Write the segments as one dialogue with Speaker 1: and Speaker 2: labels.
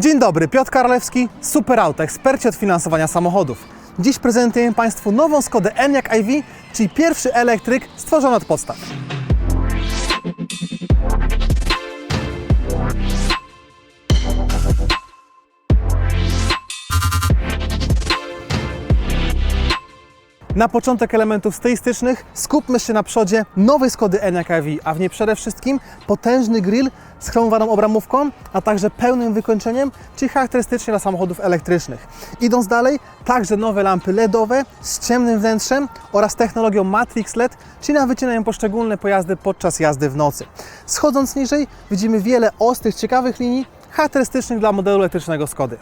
Speaker 1: Dzień dobry, Piotr Karolewski, Superauto, eksperci od finansowania samochodów. Dziś prezentujemy Państwu nową Skodę Enyaq iV, czyli pierwszy elektryk stworzony od podstaw. Na początek elementów stylistycznych skupmy się na przodzie nowej Skody iV, a w niej przede wszystkim potężny grill z chromowaną obramówką, a także pełnym wykończeniem, czyli charakterystycznie dla samochodów elektrycznych. Idąc dalej, także nowe lampy LEDowe z ciemnym wnętrzem oraz technologią Matrix LED, czyli na wycinają poszczególne pojazdy podczas jazdy w nocy. Schodząc niżej, widzimy wiele ostrych, ciekawych linii charakterystycznych dla modelu elektrycznego Skody.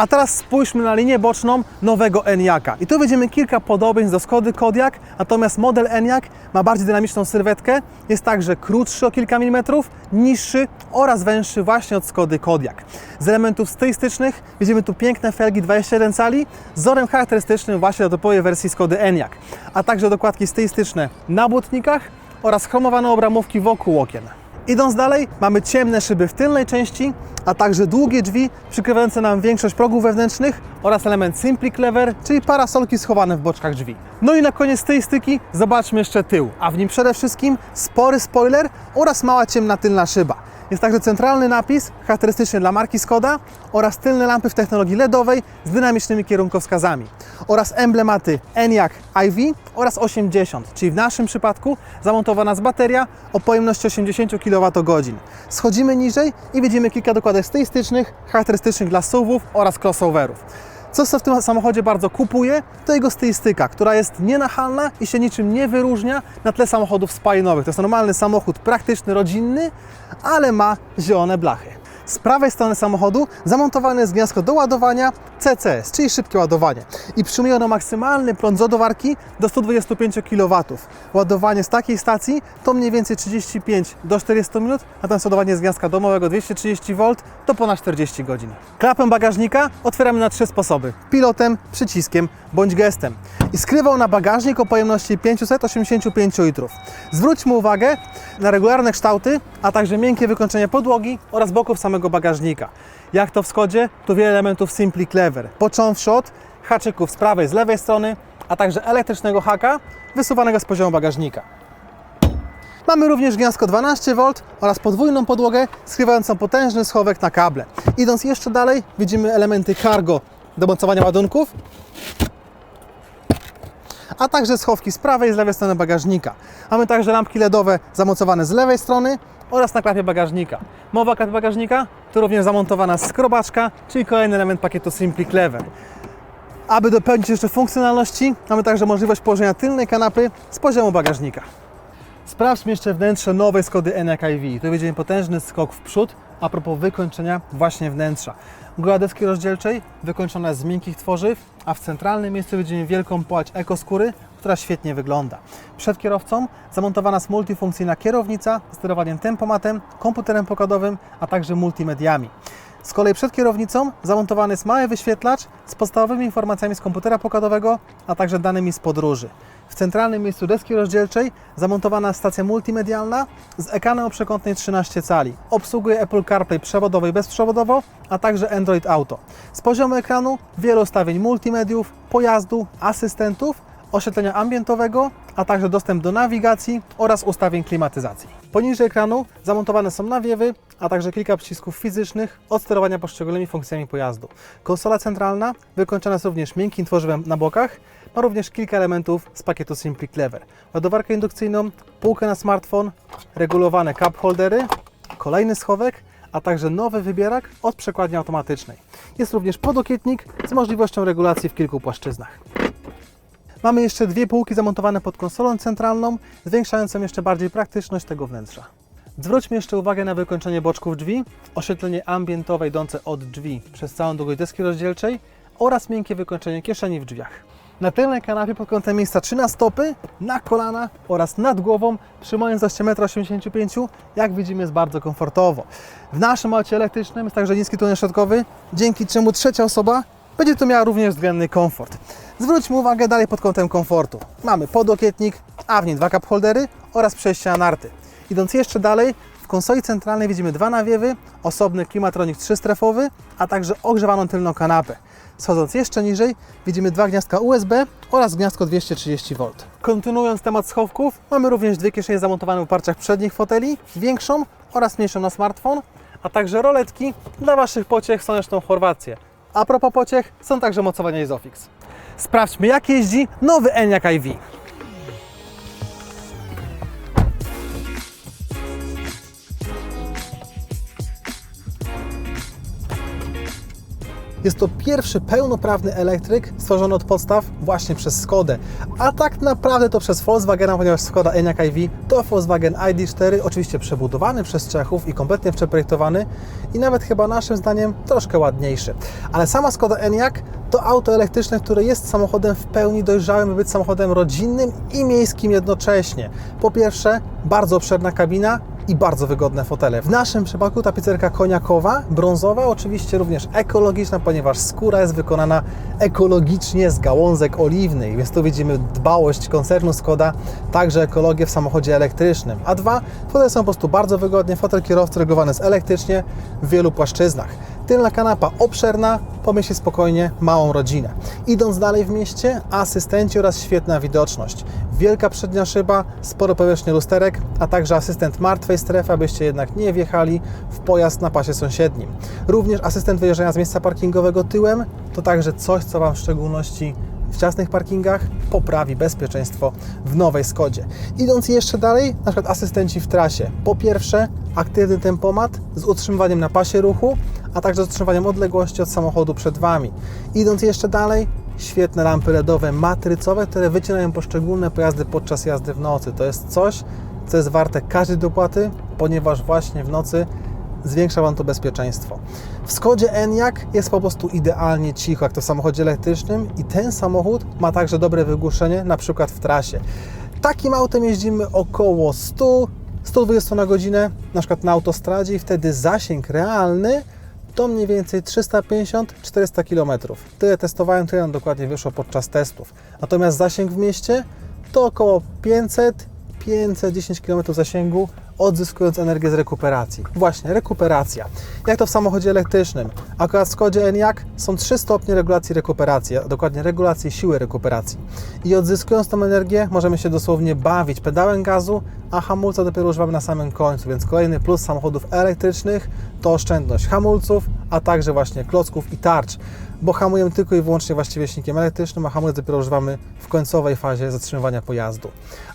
Speaker 1: A teraz spójrzmy na linię boczną nowego Enyaka. I tu widzimy kilka podobieństw do Skody Kodiaq, natomiast model Enyaq ma bardziej dynamiczną sylwetkę, jest także krótszy o kilka milimetrów, niższy oraz węższy właśnie od Skody Kodiaq. Z elementów stylistycznych widzimy tu piękne felgi 21 cali z wzorem charakterystycznym właśnie do topowej wersji Skody Enyaq, a także dokładki stylistyczne na błotnikach oraz chromowane obramówki wokół okien. Idąc dalej, mamy ciemne szyby w tylnej części, a także długie drzwi przykrywające nam większość progów wewnętrznych oraz element Simply Clever, czyli parasolki schowane w boczkach drzwi. No i na koniec tej styki zobaczmy jeszcze tył, a w nim przede wszystkim spory spoiler oraz mała ciemna tylna szyba. Jest także centralny napis, charakterystyczny dla marki Skoda oraz tylne lampy w technologii LEDowej z dynamicznymi kierunkowskazami oraz emblematy ENIAC iV oraz 80, czyli w naszym przypadku zamontowana jest bateria o pojemności 80 kWh. Schodzimy niżej i widzimy kilka dokładek stylistycznych, charakterystycznych dla SUVów oraz crossoverów. Co w tym samochodzie bardzo kupuje, to jego stylistyka, która jest nienachalna i się niczym nie wyróżnia na tle samochodów spalinowych. To jest normalny samochód praktyczny, rodzinny, ale ma zielone blachy. Z prawej strony samochodu zamontowane jest gniazdko do ładowania CCS, czyli szybkie ładowanie. I przyjmuje ono maksymalny prąd z ładowarki do 125 kW. Ładowanie z takiej stacji to mniej więcej 35 do 40 minut, natomiast ładowanie z gniazdka domowego 230 V to ponad 40 godzin. Klapę bagażnika otwieramy na trzy sposoby. Pilotem, przyciskiem bądź gestem. I skrywał na bagażnik o pojemności 585 litrów. Zwróćmy uwagę na regularne kształty, a także miękkie wykończenie podłogi oraz boków samego bagażnika. Jak to w Skodzie, tu wiele elementów Simply Clever. Począwszy od haczyków z prawej, z lewej strony, a także elektrycznego haka wysuwanego z poziomu bagażnika. Mamy również gniazdko 12V oraz podwójną podłogę skrywającą potężny schowek na kable. Idąc jeszcze dalej, widzimy elementy cargo do mocowania ładunków, a także schowki z prawej i z lewej strony bagażnika. Mamy także lampki LEDowe zamocowane z lewej strony oraz na klapie bagażnika. Mowa o klapie bagażnika to również zamontowana skrobaczka, czyli kolejny element pakietu Simply Clever. Aby dopełnić jeszcze funkcjonalności, mamy także możliwość położenia tylnej kanapy z poziomu bagażnika. Sprawdźmy jeszcze wnętrze nowej Skody Enyaq iV. Tu widzimy potężny skok w przód a propos wykończenia właśnie wnętrza. Góra deski rozdzielczej wykończona z miękkich tworzyw, a w centralnym miejscu widzimy wielką połać ekoskóry, która świetnie wygląda. Przed kierowcą zamontowana jest multifunkcyjna kierownica z sterowaniem tempomatem, komputerem pokładowym, a także multimediami. Z kolei przed kierownicą zamontowany jest mały wyświetlacz z podstawowymi informacjami z komputera pokładowego, a także danymi z podróży. W centralnym miejscu deski rozdzielczej zamontowana stacja multimedialna z ekranem o przekątnej 13 cali. Obsługuje Apple CarPlay przewodowo i bezprzewodowo, a także Android Auto. Z poziomu ekranu wiele ustawień multimediów, pojazdu, asystentów, oświetlenia ambientowego, a także dostęp do nawigacji oraz ustawień klimatyzacji. Poniżej ekranu zamontowane są nawiewy, a także kilka przycisków fizycznych od sterowania poszczególnymi funkcjami pojazdu. Konsola centralna wykończona jest również miękkim tworzywem na bokach, ma również kilka elementów z pakietu Simply Clever. Ładowarkę indukcyjną, półkę na smartfon, regulowane cup holdery, kolejny schowek, a także nowy wybierak od przekładni automatycznej. Jest również podokietnik z możliwością regulacji w kilku płaszczyznach. Mamy jeszcze dwie półki zamontowane pod konsolą centralną, zwiększającą jeszcze bardziej praktyczność tego wnętrza. Zwróćmy jeszcze uwagę na wykończenie boczków drzwi, oświetlenie ambientowe idące od drzwi przez całą długość deski rozdzielczej oraz miękkie wykończenie kieszeni w drzwiach. Na tylnej kanapie pod kątem miejsca 3 na stopy, na kolana oraz nad głową, przyjmując zaście 1,85 m, jak widzimy jest bardzo komfortowo. W naszym aucie elektrycznym jest także niski tunel środkowy, dzięki czemu trzecia osoba będzie to miała również względny komfort. Zwróćmy uwagę dalej pod kątem komfortu. Mamy podokietnik, a w nim dwa cup holdery oraz przejście na narty. Idąc jeszcze dalej, w konsoli centralnej widzimy dwa nawiewy, osobny klimatronik trzystrefowy, a także ogrzewaną tylną kanapę. Schodząc jeszcze niżej, widzimy dwa gniazdka USB oraz gniazdko 230V. Kontynuując temat schowków, mamy również dwie kieszenie zamontowane w oparciach przednich foteli, większą oraz mniejszą na smartfon, a także roletki dla Waszych pociech słoneczną Chorwację. A propos pociech, są także mocowania Isofix. Sprawdźmy jak jeździ nowy Enyaq iV. Jest to pierwszy pełnoprawny elektryk stworzony od podstaw właśnie przez Skodę. A tak naprawdę to przez Volkswagena, ponieważ Skoda Enyaq iV to Volkswagen ID4, oczywiście przebudowany przez Czechów i kompletnie przeprojektowany i nawet chyba naszym zdaniem troszkę ładniejszy. Ale sama Skoda Enyaq to auto elektryczne, które jest samochodem w pełni dojrzałym, by być samochodem rodzinnym i miejskim jednocześnie. Po pierwsze, bardzo obszerna kabina, i bardzo wygodne fotele. W naszym przypadku tapicerka koniakowa, brązowa, oczywiście również ekologiczna, ponieważ skóra jest wykonana ekologicznie z gałązek oliwnych, więc tu widzimy dbałość koncernu Skoda, także ekologię w samochodzie elektrycznym. A dwa, fotele są po prostu bardzo wygodnie, fotel kierowcy regulowany jest elektrycznie w wielu płaszczyznach. Tylna kanapa obszerna, pomieści spokojnie małą rodzinę. Idąc dalej w mieście, asystenci oraz świetna widoczność. Wielka przednia szyba, sporo powierzchni lusterek, a także asystent martwej strefy, abyście jednak nie wjechali w pojazd na pasie sąsiednim. Również asystent wyjeżdżania z miejsca parkingowego tyłem, to także coś, co Wam w szczególności w ciasnych parkingach poprawi bezpieczeństwo w nowej Skodzie. Idąc jeszcze dalej, na przykład asystenci w trasie. Po pierwsze, aktywny tempomat z utrzymywaniem na pasie ruchu, a także utrzymywaniem odległości od samochodu przed Wami. Idąc jeszcze dalej, świetne lampy LEDowe matrycowe, które wycinają poszczególne pojazdy podczas jazdy w nocy. To jest coś, co jest warte każdej dopłaty, ponieważ właśnie w nocy zwiększa Wam to bezpieczeństwo. W Skodzie Enyaq jest po prostu idealnie cicho, jak to w samochodzie elektrycznym i ten samochód ma także dobre wygłuszenie, na przykład w trasie. Takim autem jeździmy około 100 120 na godzinę, na przykład na autostradzie i wtedy zasięg realny to mniej więcej 350-400 km. Tyle testowałem, tyle nam dokładnie wyszło podczas testów. Natomiast zasięg w mieście to około 500-510 km zasięgu, odzyskując energię z rekuperacji. Właśnie, rekuperacja. Jak to w samochodzie elektrycznym? Akurat w Skodzie Enyaq są trzy stopnie regulacji rekuperacji, a dokładnie regulacji siły rekuperacji. I odzyskując tą energię, możemy się dosłownie bawić pedałem gazu, a hamulca dopiero używamy na samym końcu, więc kolejny plus samochodów elektrycznych to oszczędność hamulców, a także właśnie klocków i tarcz, bo hamujemy tylko i wyłącznie właściwie silnikiem elektrycznym, a hamulec dopiero używamy w końcowej fazie zatrzymywania pojazdu.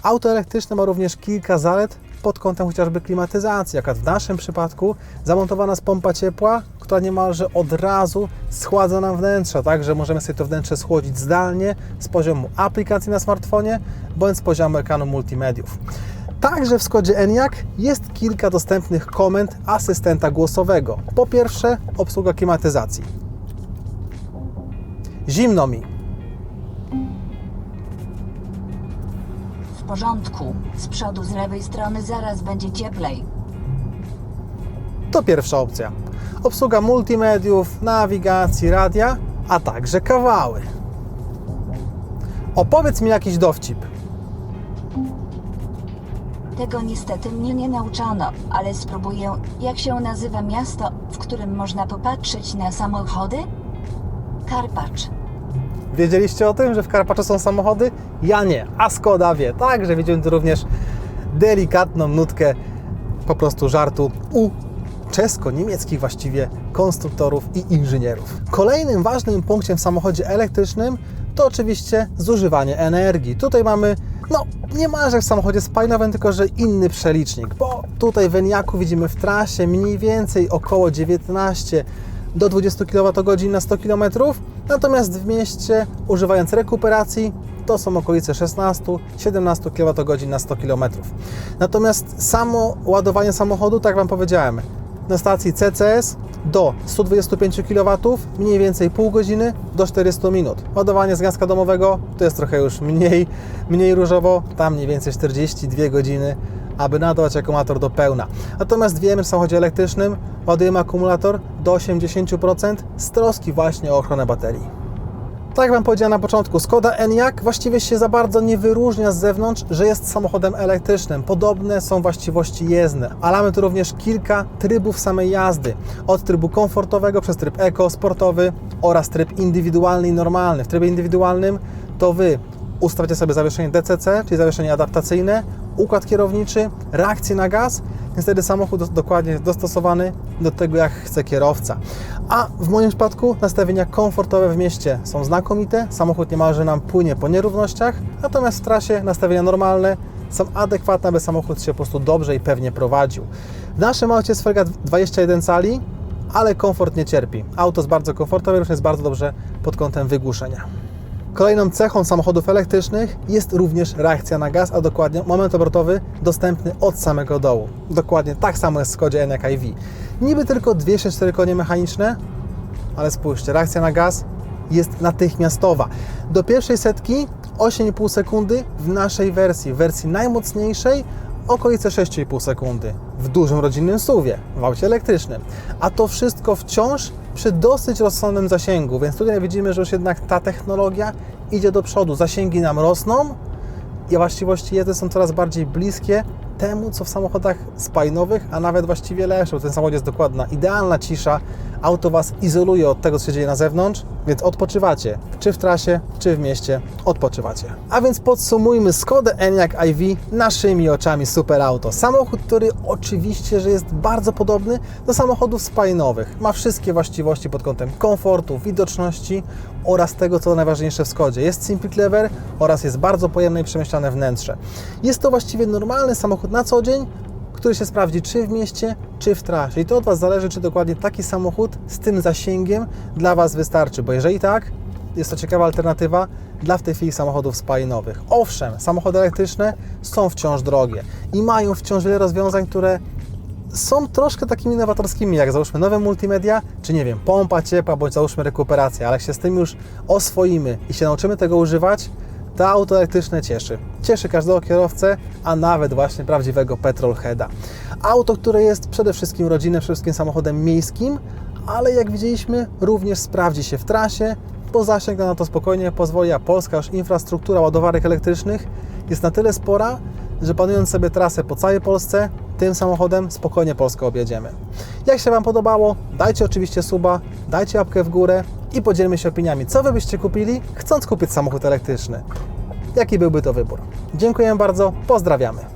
Speaker 1: Auto elektryczne ma również kilka zalet pod kątem chociażby klimatyzacji, jak w naszym przypadku zamontowana jest pompa ciepła, która niemalże od razu schładza nam wnętrze, tak, że możemy sobie to wnętrze schłodzić zdalnie z poziomu aplikacji na smartfonie, bądź z poziomu ekranu multimediów. Także w Skodzie Enyaq jest kilka dostępnych komend asystenta głosowego. Po pierwsze, obsługa klimatyzacji. Zimno mi.
Speaker 2: Porządku. Z przodu, z lewej strony zaraz będzie cieplej.
Speaker 1: To pierwsza opcja. Obsługa multimediów, nawigacji, radia, a także kawały. Opowiedz mi jakiś dowcip.
Speaker 2: Tego niestety mnie nie nauczano, ale spróbuję. Jak się nazywa miasto, w którym można popatrzeć na samochody? Karpacz.
Speaker 1: Wiedzieliście o tym, że w Karpaczu są samochody? Ja nie, a Skoda wie. Także widzimy tu również delikatną nutkę po prostu żartu u czesko-niemieckich właściwie konstruktorów i inżynierów. Kolejnym ważnym punktem w samochodzie elektrycznym to oczywiście zużywanie energii. Tutaj mamy, no niemalże w samochodzie spalinowym, tylko że inny przelicznik, bo tutaj w Enyaqu widzimy w trasie mniej więcej około 19 do 20 kWh na 100 km, natomiast w mieście używając rekuperacji to są okolice 16-17 kWh na 100 km. Natomiast samo ładowanie samochodu, tak Wam powiedziałem, na stacji CCS do 125 kW, mniej więcej pół godziny do 400 minut. Ładowanie z gniazdka domowego to jest trochę już mniej, mniej różowo, tam mniej więcej 42 godziny, aby naładować akumulator do pełna. Natomiast wiemy, w samochodzie elektrycznym ładujemy akumulator do 80% z troski właśnie o ochronę baterii. Tak jak Wam powiedziałem na początku, Skoda Enyaq właściwie się za bardzo nie wyróżnia z zewnątrz, że jest samochodem elektrycznym. Podobne są właściwości jezdne, ale mamy tu również kilka trybów samej jazdy. Od trybu komfortowego przez tryb eko, sportowy oraz tryb indywidualny i normalny. W trybie indywidualnym to Wy ustawiacie sobie zawieszenie DCC, czyli zawieszenie adaptacyjne, układ kierowniczy, reakcję na gaz, więc wtedy samochód jest dokładnie dostosowany do tego, jak chce kierowca. A w moim przypadku nastawienia komfortowe w mieście są znakomite, samochód niemalże nam płynie po nierównościach, natomiast w trasie nastawienia normalne są adekwatne, aby samochód się po prostu dobrze i pewnie prowadził. W naszym aucie jest felga 21 cali, ale komfort nie cierpi. Auto jest bardzo komfortowe, również jest bardzo dobrze pod kątem wygłuszenia. Kolejną cechą samochodów elektrycznych jest również reakcja na gaz, a dokładnie moment obrotowy dostępny od samego dołu. Dokładnie tak samo jest w Skodzie Enyaq iV. Niby tylko 204 konie mechaniczne, ale spójrzcie, reakcja na gaz jest natychmiastowa. Do pierwszej setki 8,5 sekundy w naszej wersji, w wersji najmocniejszej okolice 6,5 sekundy w dużym rodzinnym SUVie, w aucie elektrycznym. A to wszystko wciąż przy dosyć rozsądnym zasięgu, więc tutaj widzimy, że już jednak ta technologia idzie do przodu. Zasięgi nam rosną i właściwości jazdy są coraz bardziej bliskie temu, co w samochodach spalinowych, a nawet właściwie lepsze. Ten samochód jest dokładna, idealna cisza. Auto Was izoluje od tego, co się dzieje na zewnątrz, więc odpoczywacie. Czy w trasie, czy w mieście, odpoczywacie. A więc podsumujmy Skodę Enyaq iV naszymi oczami super auto. Samochód, który oczywiście, że jest bardzo podobny do samochodów spalinowych. Ma wszystkie właściwości pod kątem komfortu, widoczności oraz tego, co najważniejsze w Skodzie. Jest Simple Clever oraz jest bardzo pojemne i przemyślane wnętrze. Jest to właściwie normalny samochód na co dzień, który się sprawdzi czy w mieście, czy w trasie. I to od Was zależy, czy dokładnie taki samochód z tym zasięgiem dla Was wystarczy, bo jeżeli tak, jest to ciekawa alternatywa dla w tej chwili samochodów spalinowych. Owszem, samochody elektryczne są wciąż drogie i mają wciąż wiele rozwiązań, które są troszkę takimi nowatorskimi, jak załóżmy nowe multimedia, czy nie wiem, pompa ciepła, bądź załóżmy rekuperacja, ale jak się z tym już oswoimy i się nauczymy tego używać, to auto elektryczne cieszy. Cieszy każdego kierowcę, a nawet właśnie prawdziwego petrolheada. Auto, które jest przede wszystkim rodzinnym, przede wszystkim samochodem miejskim, ale jak widzieliśmy, również sprawdzi się w trasie, bo zasięg na to spokojnie pozwoli, a polska już infrastruktura ładowarek elektrycznych jest na tyle spora, że panując sobie trasę po całej Polsce, tym samochodem spokojnie Polskę objedziemy. Jak się Wam podobało, dajcie oczywiście suba, dajcie łapkę w górę i podzielmy się opiniami, co Wy byście kupili, chcąc kupić samochód elektryczny. Jaki byłby to wybór? Dziękuję bardzo, pozdrawiamy.